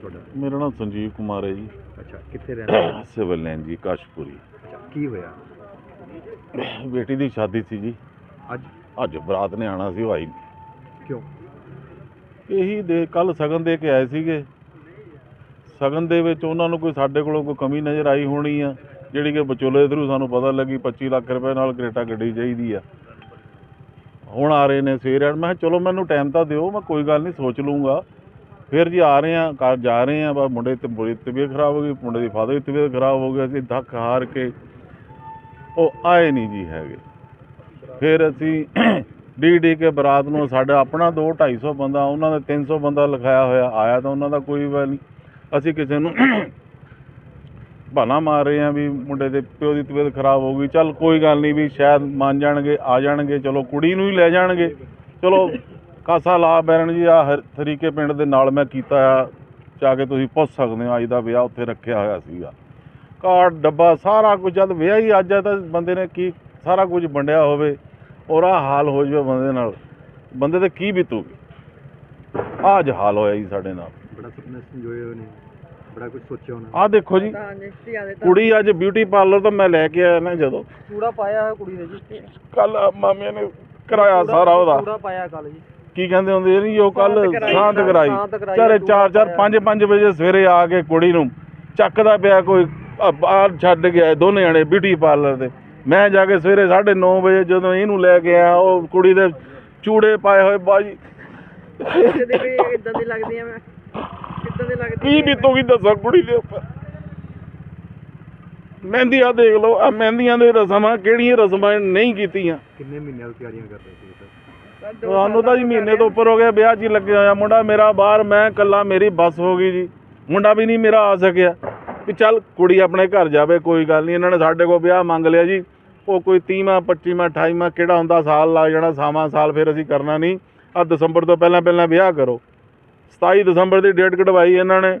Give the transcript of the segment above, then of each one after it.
ਤੁਹਾਡਾ ਮੇਰਾ ਨਾਮ ਸੰਜੀਵ ਕੁਮਾਰ ਹੈ ਜੀ। ਅੱਛਾ ਕਿੱਥੇ ਰਹਿੰਦੇ ਸਿਵਲ ਲਾਈਨ ਜੀ ਕਾਸ਼ਪੁਰੀ। ਅੱਛਾ ਕੀ ਹੋਇਆ? ਬੇਟੀ ਦੀ ਸ਼ਾਦੀ ਸੀ ਜੀ। ਅੱਜ? ਅੱਜ ਬਰਾਤ ਨੇ ਆਣਾ ਸੀ ਉਹ ਆਈ ਨਹੀਂ। ਕਿਉਂ? ਇਹੀ ਦੇ ਕੱਲ ਸਗਨ ਦੇ ਕੇ ਆਏ ਸੀਗੇ। ਸਗਨ ਦੇ ਵਿੱਚ ਉਹਨਾਂ ਨੂੰ ਕੋਈ ਸਾਡੇ ਕੋਲੋਂ ਕੋਈ ਕਮੀ ਨਜ਼ਰ ਆਈ ਹੋਣੀ ਆ ਜਿਹੜੀ ਕਿ ਵਿਚੋਲੇ ਥਰੂ ਸਾਨੂੰ ਪਤਾ ਲੱਗੀ 25 ਲੱਖ ਰੁਪਏ ਨਾਲ ਕਰੇਟਾ ਗੱਡੀ ਚਾਹੀਦੀ ਆ। ਹੁਣ ਆ ਰਹੇ ਨੇ ਸਵੇਰੇ ਮੈਂ ਕਿਹਾ ਚਲੋ ਮੈਨੂੰ ਟਾਈਮ ਤਾਂ ਦਿਓ ਮੈਂ ਕੋਈ ਗੱਲ ਨਹੀਂ ਸੋਚ ਲੂੰਗਾ ਫਿਰ ਜੀ ਆ ਰਹੇ ਆ ਘਰ ਜਾ ਰਹੇ ਆ ਬਸ ਮੁੰਡੇ ਤੇ ਬੜੀ ਤਬੀਅਤ ਖਰਾਬ ਹੋ ਗਈ, ਮੁੰਡੇ ਦੀ ਫਾਦਰ ਦੀ ਤਬੀਅਤ ਖਰਾਬ ਹੋ ਗਈ, ਅਸੀਂ ਧੱਕ ਹਾਰ ਕੇ ਉਹ ਆਏ ਨਹੀਂ ਜੀ ਹੈਗੇ। ਫਿਰ ਅਸੀਂ ਡੀ ਡੀ ਕੇ ਬਰਾਤ ਨੂੰ ਸਾਡਾ ਆਪਣਾ 2 250 ਬੰਦਾ, ਉਹਨਾਂ ਦਾ 300 ਬੰਦਾ ਲਿਖਾਇਆ ਹੋਇਆ, ਆਇਆ ਤਾਂ ਉਹਨਾਂ ਦਾ ਕੋਈ ਵੀ ਨਹੀਂ। ਅਸੀਂ ਕਿਸੇ ਨੂੰ ਬਹਾਨਾ ਮਾਰ ਰਹੇ ਆ ਵੀ ਮੁੰਡੇ ਦੇ ਪਿਓ ਦੀ ਤਬੀਅਤ ਖਰਾਬ ਹੋ ਗਈ, ਚੱਲ ਕੋਈ ਗੱਲ ਨਹੀਂ ਵੀ ਸ਼ਾਇਦ ਮੰਨ ਜਾਣਗੇ, ਆ ਜਾਣਗੇ, ਚਲੋ ਕੁੜੀ ਨੂੰ ਹੀ ਲੈ ਜਾਣਗੇ। ਚਲੋ ਕਾਸਾ ਲਾ ਬੈਰਨ ਜੀ ਆ ਤਰੀਕੇ ਪਿੰਡ ਦੇ ਨਾਲ ਮੈਂ ਕੀਤਾ ਆ ਜਾ ਕੇ ਤੁਸੀਂ ਪੁੱਛ ਸਕਦੇ ਹੋ ਅੱਜ ਦਾ ਵਿਆਹ ਉੱਥੇ ਰੱਖਿਆ ਹੋਇਆ ਸੀਗਾ। ਕਾਰਡ ਡੱਬਾ ਸਾਰਾ ਕੁਝ ਜਦ ਵਿਆਹ ਹੀ ਅੱਜ ਹੈ ਤਾਂ ਬੰਦੇ ਨੇ ਕੀ ਸਾਰਾ ਕੁਝ ਵੰਡਿਆ ਹੋਵੇ ਔਰ ਆਹ ਹਾਲ ਹੋ ਜਾਵੇ ਬੰਦੇ ਨਾਲ ਬੰਦੇ ਤੇ ਕੀ ਬੀਤੂਗੀ? ਆਹ ਅੱਜ ਹਾਲ ਹੋਇਆ ਜੀ ਸਾਡੇ ਨਾਲ। ਬੜਾ ਸੁਪਨਾ ਸੰਜੋਏ ਹੋਏ ਨੇ ਬੜਾ ਕੁਝ ਸੋਚਿਆ ਹੋਣਾ ਆਹ ਦੇਖੋ ਜੀ ਕੁੜੀ ਅੱਜ ਬਿਊਟੀ ਪਾਰਲਰ ਤੋਂ ਮੈਂ ਲੈ ਕੇ ਆਇਆ ਨਾ ਜਦੋਂ। ਚੂੜਾ ਪਾਇਆ ਹੋਇਆ ਕੁੜੀ ਨੇ ਜੀ। ਕੱਲ ਮਾਮੇ ਨੇ ਕਰਾਇਆ ਸਾਰਾ ਉਹਦਾ। ਚੂੜਾ ਪਾਇਆ ਕੱਲ ਜੀ। ਕੀ ਕਹਿੰਦੇ ਹੁੰਦੇ ਨਹੀਂ ਉਹ ਕੱਲ ਸ਼ਾਂਤ ਕਰਾਈ, ਚਾਰੇ ਚੂੜਾ 4 4 ਪਾਇਆ। 5 5 ਵਜੇ ਸਵੇਰੇ ਆ ਕੇ ਕੁੜੀ ਨੂੰ ਚੱਕਦਾ ਪਿਆ ਕੋਈ ਆ ਬਾਹਰ ਛੱਡ ਗਿਆ ਦੋਨੇ ਜਣੇ ਬਿਊਟੀ ਪਾਰਲਰ ਦੇ। ਮੈਂ ਜਾ ਕੇ ਸਵੇਰੇ 9:30 ਵਜੇ ਜਦੋਂ ਇਹਨੂੰ ਲੈ ਕੇ ਆਇਆ ਉਹ ਕੁੜੀ ਦੇ ਚੂੜੇ ਪਾਏ ਹੋਏ ਬਾਜੀ ਜਿਹਦੇ ਵੀ ਇਦਾਂ ਦੀ ਲੱਗਦੀ ਆ ਮੈਂ। ਕਿੱਦਾਂ ਦੀ ਲੱਗਦੀ ਕੀ ਬੀਤੂਗੀ ਦੱਸੋ ਕੁੜੀ ਦੇ ਉੱਪਰ? ਮਹਿੰਦੀਆਂ ਦੇਖ ਲਓ ਆ ਮਹਿੰਦੀਆਂ ਦੇ ਰਸਮਾਂ ਕਿਹੜੀਆਂ ਰਸਮਾਂ ਨਹੀਂ ਕੀਤੀਆਂ। ਕਿੰਨੇ ਮਹੀਨਿਆਂ ਤੋਂ ਤਿਆਰੀਆਂ ਕਰ ਰਹੇ ਸੀ ਸਰ ਤੁਹਾਨੂੰ ਤਾਂ ਜੀ ਮਹੀਨੇ ਤੋਂ ਉੱਪਰ ਹੋ ਗਿਆ, ਵਿਆਹ 'ਚ ਹੀ ਲੱਗਿਆ ਹੋਇਆ। ਮੁੰਡਾ ਮੇਰਾ ਬਾਹਰ, ਮੈਂ ਇਕੱਲਾ, ਮੇਰੀ ਬੱਸ ਹੋ ਗਈ ਜੀ। ਮੁੰਡਾ ਵੀ ਨਹੀਂ ਮੇਰਾ ਆ ਸਕਿਆ। ਵੀ ਚੱਲ ਕੁੜੀ ਆਪਣੇ ਘਰ ਜਾਵੇ, ਕੋਈ ਗੱਲ ਨਹੀਂ। ਇਹਨਾਂ ਨੇ ਸਾਡੇ ਕੋਲ ਵਿਆਹ ਮੰਗ ਲਿਆ ਜੀ। ਉਹ ਕੋਈ 30ਵਾਂ 25ਵਾਂ 28ਵਾਂ ਕਿਹੜਾ ਹੁੰਦਾ, ਸਾਲ ਲੱਗ ਜਾਣਾ ਸਾਵਾਂ ਸਾਲ ਫਿਰ ਅਸੀਂ ਕਰਨਾ ਨਹੀਂ। ਆ ਦਸੰਬਰ ਤੋਂ ਪਹਿਲਾਂ ਪਹਿਲਾਂ ਵਿਆਹ ਕਰੋ। 27 ਦਸੰਬਰ ਦੀ ਡੇਟ ਕਢਵਾਈ ਇਹਨਾਂ ਨੇ।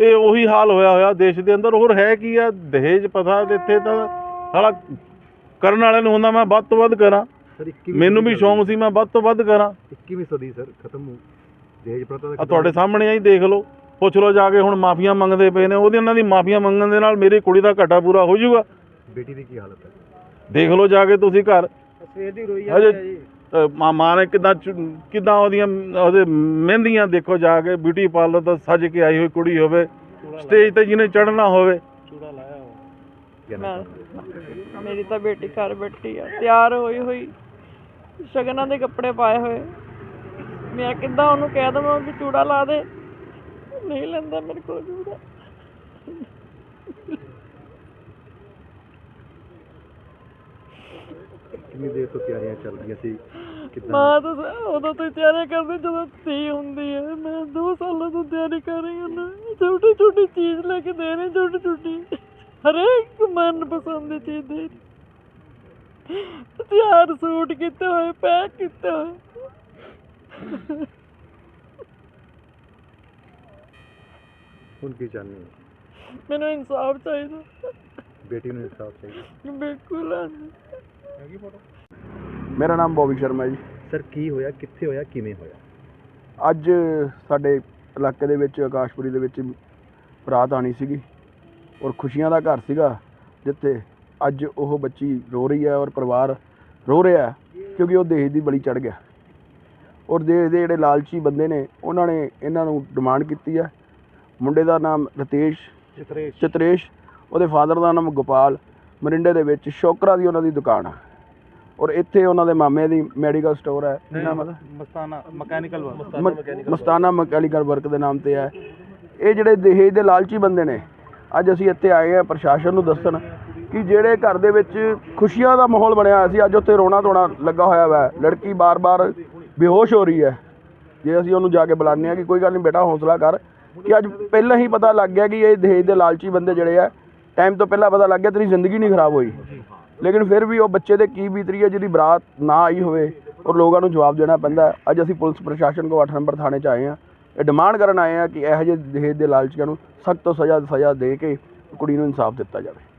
ਇਹ ਉਹੀ ਹਾਲ ਹੋਇਆ ਹੋਇਆ ਦੇਸ਼ ਦੇ ਅੰਦਰ। ਹੋਰ ਹੈ ਕੀ ਆ? ਦਹੇਜ ਪਤਾ ਇੱਥੇ ਤਾਂ ਸਾਲਾ ਕਰਨ ਵਾਲਿਆਂ ਨੂੰ ਹੁੰਦਾ ਮੈਂ ਵੱਧ ਤੋਂ ਵੱਧ ਕਰਾਂ। ਸਰ 21ਵੀਂ ਮੈਨੂੰ ਵੀ ਸ਼ੌਂਕ ਸੀ ਮੈਂ ਵੱਧ ਤੋਂ ਵੱਧ ਕਰਾਂ। 21ਵੀਂ ਸਦੀ ਸਰ ਖਤਮ ਹੋ ਦਹੇਜ ਪ੍ਰਥਾ ਦਾ ਆ ਤੁਹਾਡੇ ਸਾਹਮਣੇ ਆਈ ਦੇਖ ਲਓ। ਪੁੱਛ ਲਓ ਜਾ ਕੇ ਹੁਣ ਮਾਫੀਆਂ ਮੰਗਦੇ ਪਏ ਨੇ। ਉਹਦੇ ਉਹਨਾਂ ਦੀ ਮਾਫੀਆਂ ਮੰਗਣ ਦੇ ਨਾਲ ਮੇਰੀ ਕੁੜੀ ਦਾ ਘਾਟਾ ਪੂਰਾ ਹੋ ਜਾਊਗਾ। ਬੇਟੀ ਦੀ ਕੀ ਹਾਲਤ ਹੈ? ਦੇਖ ਲਓ ਜਾ ਕੇ ਤੁਸੀਂ ਘਰ। ਸਵੇਰ ਦੀ ਰੋਈ ਹਜੇ- ਜੀ। ਅ, ਮਾਂ ਮਾਂ ਨੇ ਕਿਦਾਂ ਕਿਦਾਂ ਉਹਦੀਆਂ ਉਹਦੇ ਮਹਿੰਦੀਆਂ ਦੇਖੋ ਜਾ ਕੇ ਬਿਊਟੀ ਪਾਰਲਰ ਤੋਂ ਸੱਜ ਕੇ ਆਈ ਹੋਈ ਕੁੜੀ ਹੋਵੇ ਸਟੇਜ ਤੇ ਜਿਹਨੇ ਚੜ੍ਹਨਾ ਹੋਵੇ। ਚੂੜਾ ਲਾਇਆ ਹੋਇਆ। ਕਹਿਣਾ ਮੈਂ ਚਾਹੁੰਦੇ ਹੋ? ਮੇਰੀ ਤਾਂ ਬੇਟੀ ਘਰ ਬੈਠੀ ਆ ਤਿਆਰ ਹੋਈ ਹੋਈ ਸ਼ਗਨਾਂ ਦੇ ਕੱਪੜੇ ਪਾਏ ਹੋਏ। ਮੈਂ ਕਿੱਦਾਂ ਉਹਨੂੰ ਕਹਿ ਦਵਾਂ ਵੀ ਚੂੜਾ ਲਾ ਦੇ ਨਹੀਂ ਲੈਂਦਾ ਮੇਰੇ ਕੋਲ ਚੂੜਾ। ਕਿੰਨੀ ਦੇਰ ਤੋਂ ਤਿਆਰੀਆਂ ਚੱਲ ਰਹੀਆਂ ਸੀ? ਕਿੱਦਾਂ? ਮਾਂ ਤਾਂ ਸ- ਉਦੋਂ ਤੋਂ ਹੀ ਤਿਆਰੀ ਕਰਦੀ ਜਦੋਂ ਧੀ ਹੁੰਦੀ ਹੈ। ਮੈਂ ਦੋ ਸਾਲਾਂ ਤੋਂ ਤਿਆਰੀ ਕਰ ਰਹੀ ਹਾਂ ਛੋਟੀ ਛੋਟੀ ਚੀਜ਼ ਲੈ ਕੇ ਦੇ ਰਹੀ ਛੋਟੀ ਛੋਟੀ ਹਰੇਕ ਮਨ ਪਸੰਦ ਦੀ ਚੀਜ਼ ਦੇ ਰਹੀ ਤਿਆਰ ਸੂਟ ਕੀਤੇ ਹੋਏ ਪੈਕ ਕੀਤੇ ਹੋਏ। ਹੁਣ ਕੀ ਚਾਹੁੰਦੇ ਹੋ? ਮੈਨੂੰ ਇਨਸਾਫ ਚਾਹੀਦਾ। ਬੇਟੀ ਨੂੰ ਇਨਸਾਫ ਚਾਹੀਦਾ। ਬਿਲਕੁਲ ਆ। ਮੇਰਾ ਨਾਮ ਬੋਬੀ ਸ਼ਰਮਾ ਜੀ। ਸਰ ਕੀ ਹੋਇਆ? ਕਿੱਥੇ ਹੋਇਆ? ਕਿਵੇਂ ਹੋਇਆ? ਅੱਜ ਸਾਡੇ ਇਲਾਕੇ ਦੇ ਵਿੱਚ ਆਕਾਸ਼ਪੁਰੀ ਦੇ ਵਿੱਚ ਬਰਾਤ ਆਣੀ ਸੀਗੀ ਔਰ ਖੁਸ਼ੀਆਂ ਦਾ ਘਰ ਸੀਗਾ ਜਿੱਥੇ ਅੱਜ ਉਹ ਬੱਚੀ ਰੋ ਰਹੀ ਹੈ ਔਰ ਪਰਿਵਾਰ ਰੋ ਰਿਹਾ ਹੈ ਕਿਉਂਕਿ ਉਹ ਦੇਸ਼ ਦੀ ਬਲੀ ਚੜ ਗਿਆ। ਔਰ ਦੇਸ਼ ਦੇ ਜਿਹੜੇ ਲਾਲਚੀ ਬੰਦੇ ਨੇ ਉਹਨਾਂ ਨੇ ਇਹਨਾਂ ਨੂੰ ਡਿਮਾਂਡ ਕੀਤੀ ਹੈ। ਮੁੰਡੇ ਦਾ ਨਾਮ ਰਤੇਸ਼ ਚਿਤਰੇਸ਼। ਚਤਰੇਸ਼ ਉਹਦੇ ਫਾਦਰ ਦਾ ਨਾਮ ਗੋਪਾਲ ਮਰਿੰਡੇ ਦੇ ਵਿੱਚ ਸ਼ੋਕਰਾ ਦੀ ਉਹਨਾਂ ਦੀ ਦੁਕਾਨ ਆ। ਔਰ ਇੱਥੇ ਉਹਨਾਂ ਦੇ ਮਾਮੇ ਦੀ ਮੈਡੀਕਲ ਸਟੋਰ ਹੈ। ਨਾਮ ਹੈ ਮਸਤਾਨਾ ਮਕੈਨੀਕਲ ਮ- ਮਸਤਾਨਾ ਮਕੈਨੀਕਲ ਵਰਕ ਦੇ ਨਾਮ ਤੇ ਹੈ। ਇਹ ਜਿਹੜੇ ਦਹੇਜ ਦੇ ਲਾਲਚੀ ਬੰਦੇ ਨੇ ਅੱਜ ਅਸੀਂ ਇੱਥੇ ਆਏ ਆ ਪ੍ਰਸ਼ਾਸਨ ਨੂੰ ਦੱਸਣ ਕਿ ਜਿਹੜੇ ਘਰ ਦੇ ਵਿੱਚ ਖੁਸ਼ੀਆਂ ਦਾ ਮਾਹੌਲ ਬਣਿਆ ਹੋਇਆ ਸੀ ਅੱਜ ਉੱਥੇ ਰੋਣਾ ਧੋਣਾ ਲੱਗਾ ਹੋਇਆ ਵਾ। ਲੜਕੀ ਬਾਰ-ਬਾਰ ਬੇਹੋਸ਼ ਹੋ ਰਹੀ ਹੈ। ਜੇ ਅਸੀਂ ਉਹਨੂੰ ਜਾ ਕੇ ਬੁਲਾਉਂਦੇ ਆ ਕਿ ਕੋਈ ਗੱਲ ਨਹੀਂ ਬੇਟਾ ਹੌਸਲਾ ਕਰ ਕਿ ਅੱਜ ਪਹਿਲਾਂ ਹੀ ਪਤਾ ਲੱਗ ਗਿਆ ਕਿ ਇਹ ਦਹੇਜ ਦੇ ਲਾਲਚੀ ਬੰਦੇ ਜਿਹੜੇ ਆ ਟਾਈਮ ਤੋਂ ਪਹਿਲਾਂ ਪਤਾ ਲੱਗ ਗਿਆ ਤੇਰੀ ਜ਼ਿੰਦਗੀ ਨਹੀਂ ਖਰਾਬ ਹੋਈ। ਲੇਕਿਨ ਫਿਰ ਵੀ ਉਹ ਬੱਚੇ ਦੇ ਕੀ ਬੀਤਰੀ ਹੈ, ਜਿਹਦੀ ਬਰਾਤ ਨਾ ਆਈ ਹੋਵੇ ਔਰ ਲੋਕਾਂ ਨੂੰ ਜਵਾਬ ਦੇਣਾ ਪੈਂਦਾ ਅੱਜ ਅਸੀਂ ਪੁਲਿਸ ਪ੍ਰਸ਼ਾਸਨ ਕੋ 8 ਨੰਬਰ ਥਾਣੇ 'ਚ ਆਏ ਹਾਂ। ਇਹ ਡਿਮਾਂਡ ਕਰਨ ਆਏ ਹਾਂ ਕਿ ਇਹੋ ਜਿਹੇ ਦਹੇਜ ਦੇ ਲਾਲਚੀਆਂ ਨੂੰ ਸਖਤ ਤੋਂ ਸਜ਼ਾ ਸਜ਼ਾ ਦੇ ਕੇ ਕੁੜੀ ਨੂੰ ਇਨਸਾਫ ਦਿੱਤਾ ਜਾਵੇ।